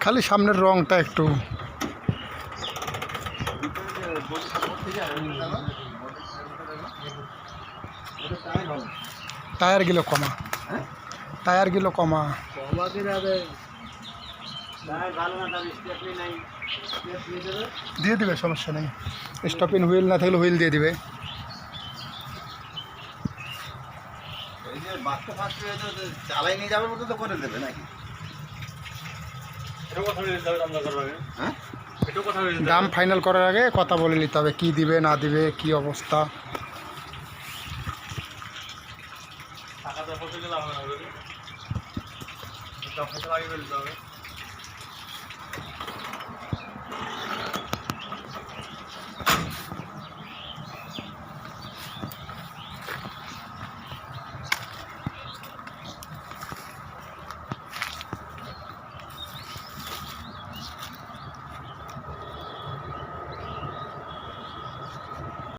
খালি সামনের রংটা একটু। টায়ার গিলো কমা। টায়ার গিলো কমা। দিয়ে দিবে, সমস্যা নেই। স্টপিং হুইল না থাকলে হুইল দিয়ে দিবে। এই যে বাচ্চা ফাস্ট চালাই নিয়ে মতো তো করে দেবে নাকি? হ্যাঁ? দাম ফাইনাল করার আগে কথা বলে নিতে হবে কী দিবে না দিবে কি অবস্থা। টাকা তো হবে।